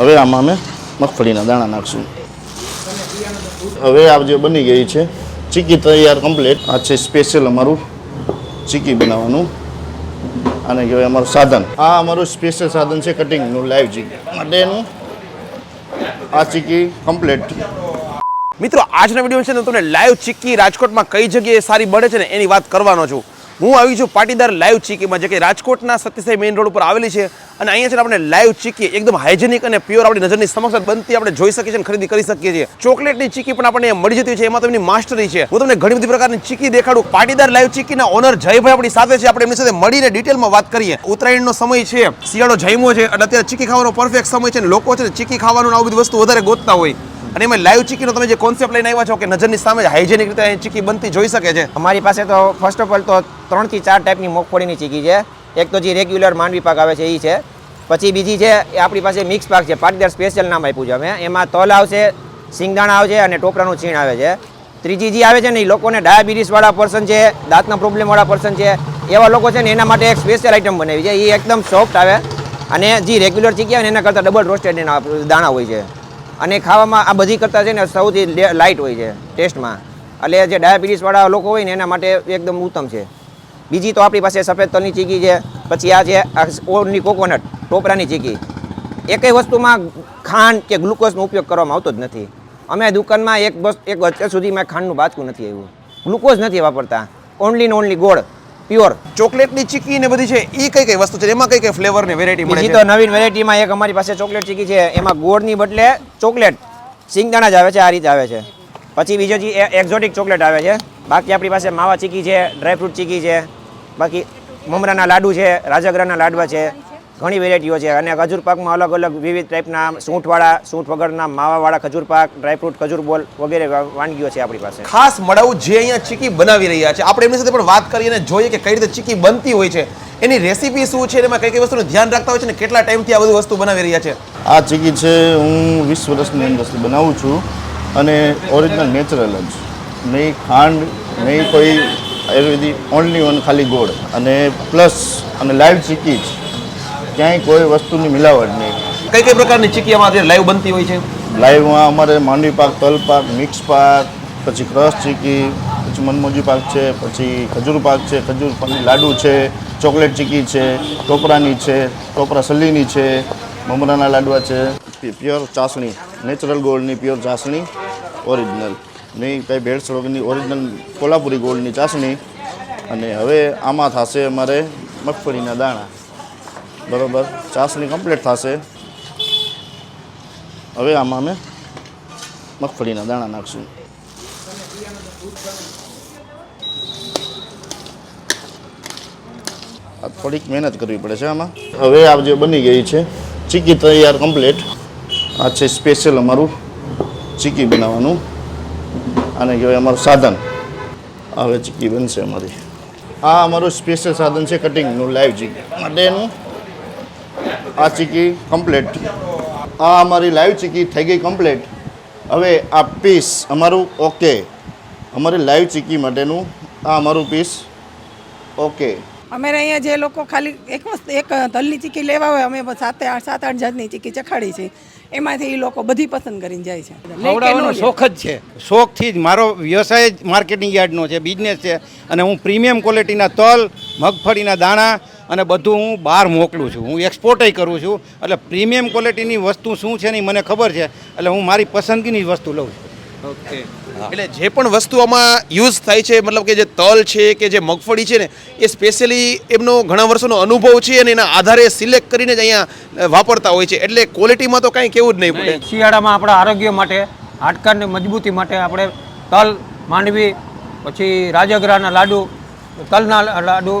હવે આમાં અમે મગફળીના દાણા નાખશું. હવે આ જે બની ગઈ છે, ચીકી તૈયાર કમ્પ્લીટ આ છે સ્પેશિયલ અમારું ચીકી બનાવવાનું. આને કહેવાય અમારું સાધન. આ અમારું સ્પેશિયલ સાધન છે કટિંગનું લાઈવ ચીકી. માટેનું આ ચીકી કમ્પ્લીટ મિત્રો, આજના વીડિયો છે ને તમને લાઈવ ચીક્કી રાજકોટમાં કઈ જગ્યાએ સારી બને છે ને એની વાત કરવાનો છું. હું આવી છું પાટીદાર લાઈવ ચીકીમાં, જે કે રાજકોટના સત્યસાઈ મેઇન રોડ ઉપર આવેલી છે. અને અહીંયા છે આપણે લાઈવ ચીકી, એકદમ હાઇજેનિક અને પ્યોર આપણી નજરની સમક્ષ બનતી આપણે જોઈ શકીએ છીએ ખરીદી કરી શકીએ છીએ. ચોકલેટની ચીકી પણ આપણને મળી જતી છે, એમાં તો એમની માસ્ટરી છે. હું તમને ઘણી બધી પ્રકારની ચીકી દેખાડું. પાટીદાર લાઈવ ચીકીના ઓનર જયભાઈ આપણી સાથે છે. આપણે એમની સાથે મળીને ડિટેલમાં વાત કરીએ. ઉત્તરાયણનો સમય છે, શિયાળો જયમો છે, અને અત્યારે ચીકી ખાવાનો પરફેક્ટ સમય છે અને લોકો છે ચીકી ખાવાનું આવી બધી વસ્તુ વધારે ગોતતા હોય. અને એમાં લાઈવ ચીકીનો તમે જે કોન્સેપ્ટ લઈને આવ્યા છો કે નજરની સામે હાઇજેનિક રીતે ચીકી બનતી જોઈ શકે છે. અમારી પાસે તો ફર્સ્ટ ઓફ ઓલ તો ત્રણથી ચાર ટાઈપની મગફળીની ચીકી છે. એક તો જે રેગ્યુલર માંડવી પાક આવે છે એ છે. પછી બીજી છે એ આપણી પાસે મિક્સ પાક છે. પાટીદાર સ્પેશિયલ નામ આપ્યું છે અમે. એમાં તલ આવશે, સિંગદાણા આવશે અને ટોપરાનું છીણ આવે છે. ત્રીજી જે આવે છે ને એ લોકોને ડાયાબિટીસવાળા પર્સન છે, દાંતના પ્રોબ્લેમવાળા પર્સન છે, એવા લોકો છે ને એના માટે એક સ્પેશિયલ આઇટમ બનાવી છે. એ એકદમ સોફ્ટ આવે. અને જે રેગ્યુલર ચીકી આવે એના કરતાં ડબલ રોસ્ટેડ દાણા હોય છે. અને ખાવામાં આ બધી કરતાં છે ને સૌથી લાઇટ હોય છે ટેસ્ટમાં એટલે જે ડાયાબિટીસવાળા લોકો હોય ને એના માટે એકદમ ઉત્તમ છે. બીજી તો આપણી પાસે સફેદ તલની ચીકી છે, પછી આ છે ઓરની કોકોનટ ટોપરાની ચીકી. એકેય વસ્તુમાં ખાંડ કે ગ્લુકોઝનો ઉપયોગ કરવામાં આવતો જ નથી. અમે દુકાનમાં એક બસ, એક અત્યાર સુધીમાં ખાંડનું બાચકું નથી આવ્યું. ગ્લુકોઝ નથી વાપરતા. ઓનલી ને ઓનલી ગોળ. પ્યોર ચોકલેટની ચીકી ને બધી છે એ કઈ કઈ વસ્તુ છે? એમાં કઈ કઈ ફ્લેવર ને વેરાયટી મળે છે? તો નવીન વેરાયટીમાં એક અમારી પાસે ચોકલેટ ચીકી છે એમાં ગોળની બદલે ચોકલેટ. સિંગદાણા જ આવે છે આ રીતે આવે છે. પછી બીજો જે એક્ઝોટિક ચોકલેટ આવે છે. બાકી આપણી પાસે માવા ચીકી છે ડ્રાયફ્રૂટ ચીકી છે બાકી મમરાના લાડુ છે રાજાગરાના લાડવા છે. ઘણી વેરાયટીઓ છે. અને ખજૂર પાકમાં અલગ અલગ વિવિધ ટાઈપના સૂંઠવાળા સૂંઠ વગરના માવાવાળા ખજૂર પાક ડ્રાયફ્રૂટ ખજૂર બોલ વગેરે વાનગીઓ છે આપણી પાસે. ખાસ મળવું જે અહીંયા ચીકી બનાવી રહ્યા છે. આપણે એમની સાથે પણ વાત કરીએ અને જોઈએ કે કઈ રીતે ચીકી બનતી હોય છે. એની રેસીપી શું છે એમાં કઈ કઈ વસ્તુનું ધ્યાન રાખતા હોય છે ને કેટલા ટાઈમથી આ બધી વસ્તુ બનાવી રહ્યા છે? આ ચીકી છે હું વીસ વર્ષની અંદરથી બનાવું છું. અને ઓરિજિનલ નેચરલ જ. નહીં ખાંડ નહીં કોઈ આયુર્વેદિક ઓનલી ઓન ખાલી ગોળ. અને પ્લસ અને લાઈવ ચીકી જ. ક્યાંય કોઈ વસ્તુની મિલાવટ નહીં. કઈ કઈ પ્રકારની ચીકીયામાં અત્યારે લાઈવ બનતી હોય છે? લાઈવમાં અમારે માંડવી પાક તલ પાક મિક્સ પાક પછી ક્રશ ચીકી પછી મનમોજી પાક છે પછી ખજૂર પાક છે ખજૂર પાકની લાડુ છે ચોકલેટ ચીકી છે ટોપરાની છે ટોપરા સલીની છે મમરાના લાડવા છે. પ્યોર ચાસણી નેચરલ ગોલ્ડની પ્યોર ચાસણી ઓરિજિનલ. નહીં કંઈ ભેળસેળ વગરની ઓરિજિનલ કોલ્હાપુરી ગોલ્ડની ચાસણી. અને હવે આમાં થશે અમારે મગફળીના દાણા. બરોબર ચાસણી કમ્પ્લીટ થશે. હવે આમાં અમે મગફળીના દાણા નાખશું. આ થોડીક મહેનત કરવી પડે છે આમાં. હવે આ જે બની ગઈ છે, ચીકી તૈયાર કમ્પ્લીટ આ છે સ્પેશિયલ અમારું ચીકી બનાવવાનું. આને કહેવાય અમારું સાધન. હવે ચીકી બનશે અમારી. આ અમારું સ્પેશિયલ સાધન છે કટિંગનું લાઈવ ચીકી માટેનું. આ ચીકી કમ્પ્લીટ આ અમારી લાઈવ ચીકી થઈ ગઈ કમ્પ્લીટ હવે આ પીસ અમારું ઓકે અમારી લાઈવ ચીકી માટેનું આ અમારું પીસ ઓકે અમારે અહીંયા જે લોકો ખાલી એક વસ્તુ એક તલની ચીકી લેવા હોય, અમે સાત આઠ સાત આઠ જાતની ચીકી ચખાડી છે. એમાંથી એ લોકો બધી પસંદ કરીને જાય છે. ખવડાવવાનો શોખ જ છે. શોખથી જ. મારો વ્યવસાય જ માર્કેટિંગ યાર્ડનો છે બિઝનેસ છે. અને હું પ્રીમિયમ ક્વોલિટીના તલ મગફળીના દાણા અને બધું હું બહાર મોકલું છું. હું એક્સપોર્ટય કરું છું. એટલે પ્રીમિયમ ક્વોલિટીની વસ્તુ શું છે ને મને ખબર છે. એટલે હું મારી પસંદગીની જ વસ્તુ લઉં છું. ઓકે. એટલે જે પણ વસ્તુ આમાં યુઝ થાય છે મતલબ કે જે તલ છે કે જે મગફળી છે ને એ સ્પેશિયલી એમનો ઘણા વર્ષોનો અનુભવ છે અને એના આધારે સિલેક્ટ કરીને જ અહીંયા વાપરતા હોય છે. એટલે ક્વોલિટીમાં તો કાંઈ કેવું જ નહીં પડે. શિયાળામાં આપણા આરોગ્ય માટે હાડકાની મજબૂતી માટે આપણે તલ માંડવી પછી રાજગરાના લાડુ તલના લાડુ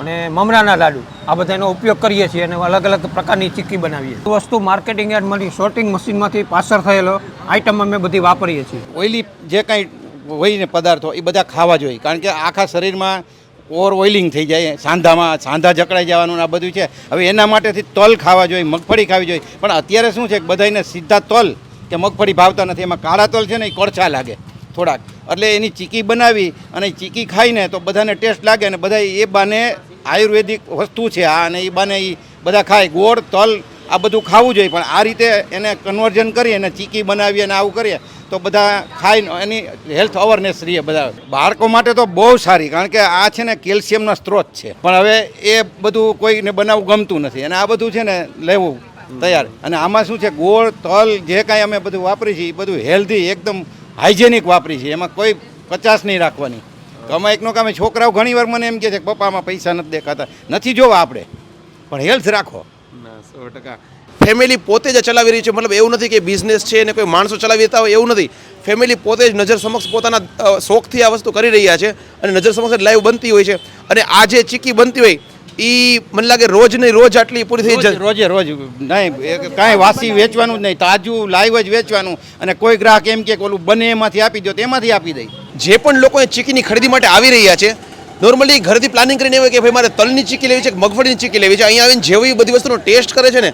અને મમરાના લાડુ. આ બધાનો ઉપયોગ કરીએ છીએ અને અલગ અલગ પ્રકારની ચીક્કી બનાવીએ વસ્તુ માર્કેટિંગ યાર્ડમાંથી શોર્ટિંગ મશીનમાંથી પાસર થયેલો આઈટમ અમે બધી વાપરીએ છીએ. ઓઇલી જે કાંઈ હોય ને પદાર્થો, એ બધા ખાવા જોઈએ. કારણ કે આખા શરીરમાં ઓવર ઓઇલિંગ થઈ જાય, સાંધામાં સાંધા જકડાઈ જવાનું આ બધું છે. હવે એના માટેથી તલ ખાવા જોઈએ, મગફળી ખાવી જોઈએ. પણ અત્યારે શું છે કે બધાને સીધા તલ કે મગફળી ભાવતા નથી. એમાં કાળા તલ છે ને એ કળછા લાગે થોડાક. એટલે એની ચીકી બનાવી અને ચીકી ખાઈને તો બધાને ટેસ્ટ લાગે અને બધા એ બાને આયુર્વેદિક વસ્તુ છે આ અને એ બાને એ બધા ખાય. ગોળ, તલ, આ બધું ખાવું જોઈએ. પણ આ રીતે એને કન્વર્ઝન કરી અને ચીકી બનાવીએ અને આવું કરીએ તો બધા ખાઈને એની હેલ્થ અવેરનેસ રહીએ બધા. બાળકો માટે તો બહુ સારી, કારણ કે આ છે ને કેલ્શિયમનો સ્ત્રોત છે. પણ હવે એ બધું કોઈને બનાવવું ગમતું નથી. અને આ બધું છે ને લેવું તૈયાર. અને આમાં શું છે? ગોળ, તલ, જે કાંઈ અમે બધું વાપરીએ છીએ, એ બધું હેલ્ધી એકદમ હાઇજેનિક વાપરી છે, એમાં કોઈ કચાશ નહીં રાખવાની. એકનો કામે છોકરાઓ ઘણી વાર મને એમ કહે છે કે પપ્પામાં પૈસા નથી દેખાતા. નથી જોવા આપણે, પણ હેલ્થ રાખો. સો ટકા. ફેમિલી પોતે જ ચલાવી રહી છે, મતલબ એવું નથી કે બિઝનેસ છે ને કોઈ માણસો ચલાવી દેતા હોય, એવું નથી. ફેમિલી પોતે જ નજર સમક્ષ પોતાના શોખથી આ વસ્તુ કરી રહ્યા છે અને નજર સમક્ષ લાઈવ બનતી હોય છે. અને આ જે ચીકી બનતી હોય એ મને લાગે રોજ નહીં રોજ આટલી પૂરી થઈ જાય. રોજે રોજ. નહીં કાંઈ વાસી વેચવાનું જ નહીં તાજું લાઈવ જ વેચવાનું અને કોઈ ગ્રાહક એમ કે ઓલું બને એમાંથી આપી દો તેમાંથી આપી દઈ જે પણ લોકો એ ચીકીની ખરીદી માટે આવી રહ્યા છે નોર્મલી ઘરેથી પ્લાનિંગ કરીને આવે કે ભાઈ મારે તલની ચીકી લેવી છે કે મગફળીની ચીકી લેવી છે અહીંયા આવીને જેવી બધી વસ્તુનો ટેસ્ટ કરે છે ને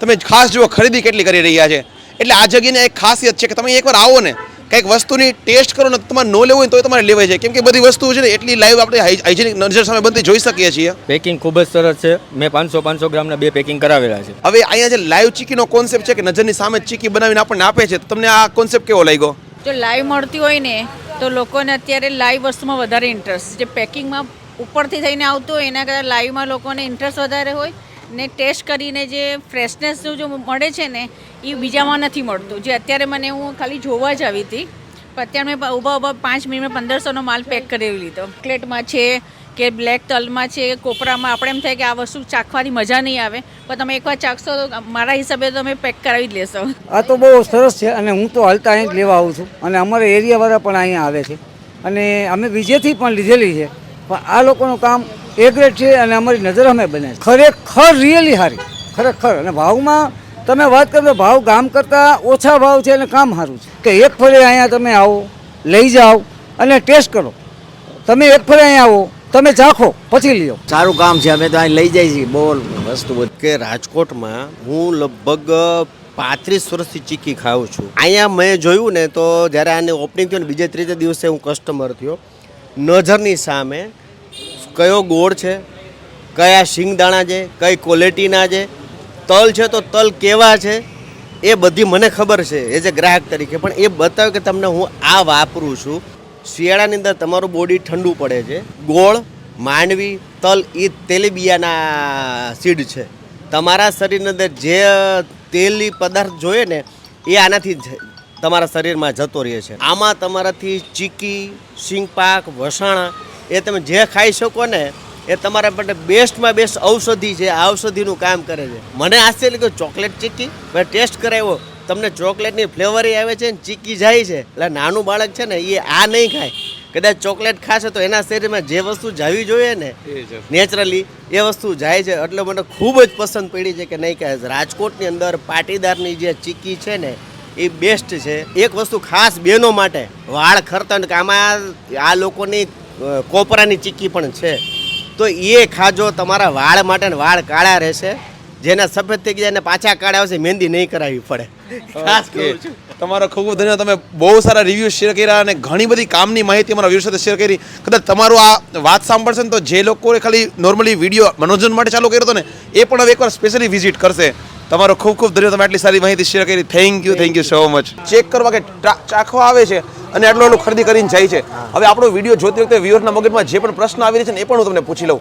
તમે ખાસ જુઓ ખરીદી કેટલી કરી રહ્યા છે. એટલે આ જગ્યાની એક ખાસિયત છે કે તમે એકવાર આવો ને કંઈક વસ્તુની ટેસ્ટ કરો ને તમારે ન લેવું હોય તો તમારે લેવાય છે કેમ કે બધી વસ્તુ છે ને એટલી લાઈવ આપણે હાઇજેનિક નજર સામે બનતી જોઈ શકીએ છીએ. પેકિંગ ખૂબ જ સરસ છે. મેં પાંચસો પાંચસો ગ્રામના બે પેકિંગ કરાવેલા છે. હવે અહીંયા જે લાઈવ ચીકીનો કોન્સેપ્ટ છે કે નજરની સામે ચીકી બનાવીને આપણને આપે છે તમને આ કોન્સેપ્ટ કેવો લાગ્યો? જો લાઈવ મળતી હોય ને તો લોકોને અત્યારે લાઈવ વસ્તુમાં વધારે ઇન્ટરેસ્ટ જે પેકિંગમાં ઉપરથી થઈને આવતું હોય એના કરતાં લાઈવમાં લોકોને ઇન્ટરેસ્ટ વધારે હોય. ને ટેસ્ટ કરીને જે ફ્રેશનેસનું જો મળે છે ને, એ બીજામાં નથી મળતું. જે અત્યારે મને હું ખાલી જોવા જ આવી હતી અત્યારે મેં ઊભા ઊભા પાંચ મિનિટમાં પંદરસોનો માલ પેક કરી લીધો. ચોકલેટમાં છે કે બ્લેક તલમાં છે, કોપરામાં, આપણે એમ થાય કે આ વસ્તુ ચાખવાની મજા નહીં આવે, પણ તમે એકવાર ચાખશો તો મારા હિસાબે તમે પેક કરાવી જ લેશો. આ તો બહુ સરસ છે અને હું તો હાલતા અહીં જ લેવા આવું છું. અને અમારા એરિયાવાળા પણ અહીંયા આવે છે. અને અમે બીજેથી પણ લીધેલી છે. પણ આ લોકોનું કામ એ ગ્રેડ છે અને અમારી નજર અમે બને ખરેખર રિયલી સારી. ખરેખર. અને ભાવમાં તમે વાત કરો તો ભાવ ગામ કરતાં ઓછા ભાવ છે અને કામ સારું છે. કે એક ફરે અહીંયા તમે આવો લઈ જાઓ અને ટેસ્ટ કરો. તમે એક ફરે અહીંયા આવો તમે ચાખો પછી લ્યો. સારું કામ છે. અમે તો અહીં લઈ જાય છીએ. બોલ વસ્તુ બધી કે રાજકોટમાં હું લગભગ પાંત્રીસ વર્ષથી ચીકી ખાઉં છું. અહીંયા મેં જોયું ને તો જ્યારે આને ઓપનિંગ થયું ને બીજે ત્રીજે દિવસે હું કસ્ટમર થયો. નજરની સામે કયો ગોળ છે, કયા શિંગદાણા છે, કઈ ક્વોલિટીના છે, તલ છે તો તલ કેવા છે, એ બધી મને ખબર છે એઝ એ ગ્રાહક તરીકે. પણ એ બતાવે કે તમને હું આ વાપરું છું. શિયાળાની અંદર તમારું બોડી ઠંડુ પડે છે. ગોળ, માંડવી, તલ એ તેલીબિયાના સીડ છે. તમારા શરીરની અંદર જે તેલી પદાર્થ જોઈએ ને, એ આનાથી તમારા શરીરમાં જતો રહે છે. આમાં તમારાથી ચીકી સિંગપાક વસાણા એ તમે જે ખાઈ શકો ને એ તમારા માટે બેસ્ટમાં બેસ્ટ ઔષધિ છે. આ ઔષધિનું કામ કરે છે. મને આશ્ચર્ય લાગ્યું ચોકલેટ ચીકી? મેં ટેસ્ટ કરાવ્યો. તમને ચોકલેટની ફ્લેવર આવે છે ને ચીકી જાય છે. એટલે નાનું બાળક છે ને એ આ નહીં ખાય. કદાચ ચોકલેટ ખાશે તો એના શરીરમાં જે વસ્તુ જાવી જોઈએ ને નેચરલી એ વસ્તુ જાય છે. એટલે મને ખૂબ જ પસંદ પડી છે કે નહીં કે રાજકોટની અંદર પાટીદારની જે ચીકી છે ને એ બેસ્ટ છે. એક વસ્તુ ખાસ બહેનો માટે, વાળ ખરતા ને કે આમાં આ લોકોની કોપરાની ચીક્કી પણ છે. તો એ ખાજો તમારા વાળ માટે વાળ કાળા રહેશે. જેના સફેદ થઈ ગયા પાછા કાળા આવશે, મહેંદી નહીં કરાવવી પડે. ખાસ કહું છું. તમારો ખૂબ ખૂબ ધન્યવાદ. તમે બહુ સારા રિવ્યૂ શેર કર્યા અને ઘણી બધી કામની માહિતી અમારા વ્યૂ સાથે શેર કરી. કદાચ તમારું આ વાત સાંભળશે ને તો જે લોકોએ ખાલી નોર્મલી વીડિયો મનોરંજન માટે ચાલુ કર્યો હતો ને એ પણ હવે એકવાર સ્પેશિયલી વિઝિટ કરશે. તમારો ખૂબ ખૂબ ધન્યવાદ. તમે આટલી સારી માહિતી શેર કરી. Thank you thank you so much check કરવા કે ચાખવા આવે છે અને આટલું આટલું ખરીદી કરીને જાય છે. હવે આપણો વીડિયો જોતી વખતે વ્યુઅરના મગજમાં જે પણ પ્રશ્ન આવી રહ્યા છે ને એ પણ હું તમને પૂછી લઉં.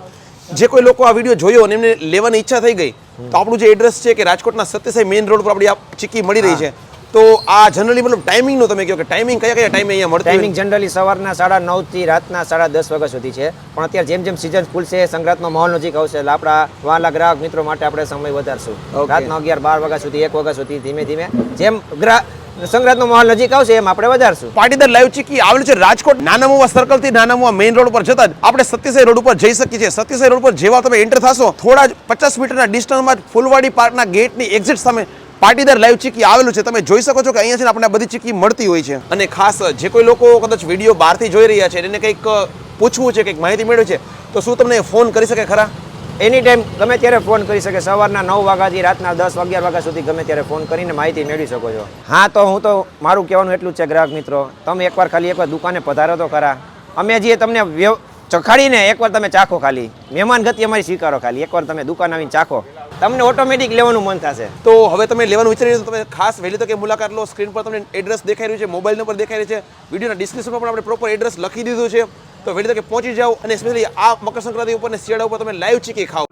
જે કોઈ લોકો આ વીડિયો જોયો અને એમને લેવાની ઈચ્છા થઈ ગઈ તો આપણું જે એડ્રેસ છે કે રાજકોટના સત્યસાઈ મેઇન રોડ પર આપણી આ ચીકી મળી રહી છે. તો આ જનરલી મતલબ ટાઈમિંગનું તમે કહો કે ટાઈમિંગ કયા કયા ટાઈમે અહીંયા મળતી ટાઈમિંગ જનરલી સવારના સાડા નવથી રાતના સાડા દસ વાગ્યા સુધી છે. પણ અત્યારે જેમ જેમ સિઝન ખુલશે સંક્રાંતનો માહોલ નજીક આવશે એટલે આપણા વાલા ગ્રાહક મિત્રો માટે આપણે સમય વધારશું. રાતના અગિયાર બાર વાગ્યા સુધી એક વાગ્યા સુધી ધીમે ધીમે. જેમ ગ્રાહક સંક્રાંતનો માહોલ નજીક આવશે એમ આપણે વધારશું. પાટીદાર લાઈવ ચીકી આવેલું છે રાજકોટ. નાના મુવા સર્કલથી નાના મુવા મેઇન રોડ ઉપર જતા આપણે સત્યસાઈ રોડ ઉપર જઈ શકીએ છીએ. સત્યસાઈ રોડ પર જેવા તમે એન્ટર થશો, થોડા જ પચાસ મીટરના ડિસ્ટન્સમાં ફૂલવાડી પાર્કના ગેટની એક્ઝિટ સામે પાટીદાર લાઈવ ચીકી આવેલું છે. તમે જોઈ શકો છો કે અહીંયા છે ને આપણને બધી ચીકી મળતી હોય છે. અને ખાસ જે કોઈ લોકો કદાચ વીડિયો બહારથી જોઈ રહ્યા છે, એને કંઈક પૂછવું છે, કંઈક માહિતી મેળવી છે, તો શું તમને ફોન કરી શકે ખરા? એની ટાઈમ ગમે ત્યારે ફોન કરી શકે, સવારના નવ વાગ્યાથી રાતના દસ, અગિયાર વાગ્યા સુધી ગમે ત્યારે ફોન કરીને માહિતી મેળવી શકો છો. હા, તો હું તો, મારું કહેવાનું એટલું છે ગ્રાહક મિત્રો. તમે એકવાર ખાલી એકવાર દુકાને પધારો તો કરા અમે જે તમને ચખાડીને એકવાર તમે ચાખો ખાલી. મહેમાન ગતિ અમારી સ્વીકારો ખાલી. એકવાર તમે દુકાન આવીને ચાખો. તમને ઓટોમેટિક લેવાનું મન થશે. તો હવે તમે લેવાનું વિચારી તો તમે ખાસ વહેલી તકે મુલાકાત લો. સ્ક્રીન પર તમને એડ્રેસ દેખાઈ રહ્યું છે મોબાઈલ નંબર દેખાઈ રહ્યું છે. વિડીયોના ડિસ્ક્રિપ્શનમાં પણ આપણે પ્રોપર એડ્રેસ લખી દીધું છે. તો વહેલી તકે પહોંચી જાઓ અને સ્પેશિયલી આ મકર સંક્રાંતિ ઉપર ને શિયાળા ઉપર તમે લાઈવ ચીકી ખાઓ.